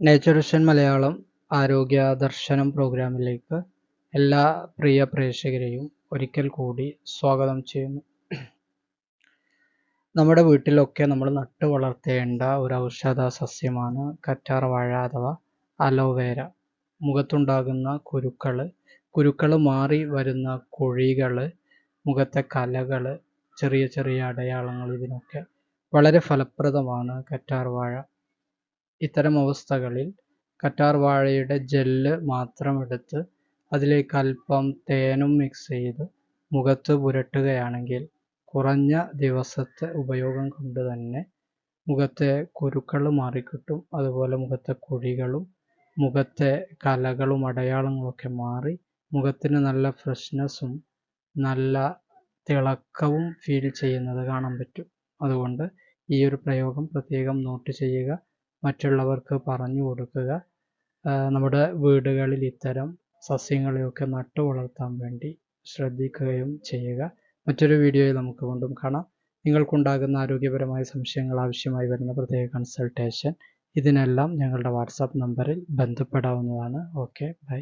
Nature vision Malayalam ആരോഗ്യ ദർശനം പ്രോഗ്രാമിലേക്ക് എല്ലാ പ്രിയ പ്രേക്ഷകരെയും ഒരിക്കൽ കൂടി സ്വാഗതം ചെയ്യുന്നു. നമ്മുടെ വീട്ടിലൊക്കെ നമ്മൾ നട്ടു വളർത്തേണ്ട ഒരു ഔഷധ സസ്യമാണ് കറ്റാർ വാഴ അഥവാ അലോവേര. മുഖത്തുണ്ടാകുന്ന കുരുക്കൾ കുരുക്കൾ മാറി വരുന്ന കുഴികൾ മുഖത്തെ കലകൾ ചെറിയ ചെറിയ അടയാളങ്ങൾ ഇതിനൊക്കെ വളരെ ഫലപ്രദമാണ് കറ്റാർ വാഴ. ഇത്തരം അവസ്ഥകളിൽ കറ്റാർ വാഴയുടെ ജെല്ല് മാത്രം എടുത്ത് അതിലേക്ക് അല്പം തേനും മിക്സ് ചെയ്ത് മുഖത്ത് പുരട്ടുകയാണെങ്കിൽ കുറഞ്ഞ ദിവസത്തെ ഉപയോഗം കൊണ്ട് തന്നെ മുഖത്തെ കുരുക്കൾ മാറിക്കിട്ടും. അതുപോലെ മുഖത്തെ കുഴികളും മുഖത്തെ കലകളും അടയാളങ്ങളൊക്കെ മാറി മുഖത്തിന് നല്ല ഫ്രഷ്നെസ്സും നല്ല തിളക്കവും ഫീൽ ചെയ്യുന്നത് കാണാൻ പറ്റും. അതുകൊണ്ട് ഈ ഒരു പ്രയോഗം പ്രത്യേകം നോട്ട് ചെയ്യുക. മറ്റുള്ളവർക്ക് പറഞ്ഞു കൊടുക്കുക. നമ്മുടെ വീടുകളിൽ ഇത്തരം സസ്യങ്ങളെയൊക്കെ നട്ടു വളർത്താൻ വേണ്ടി ശ്രദ്ധിക്കുകയും ചെയ്യുക. മറ്റൊരു വീഡിയോയിൽ നമുക്ക് വീണ്ടും കാണാം. നിങ്ങൾക്കുണ്ടാകുന്ന ആരോഗ്യപരമായ സംശയങ്ങൾ ആവശ്യമായി വരുന്ന പ്രത്യേക കൺസൾട്ടേഷൻ. ഇതിനെല്ലാം ഞങ്ങളുടെ വാട്സാപ്പ് നമ്പറിൽ ബന്ധപ്പെടാവുന്നതാണ്. Okay bye.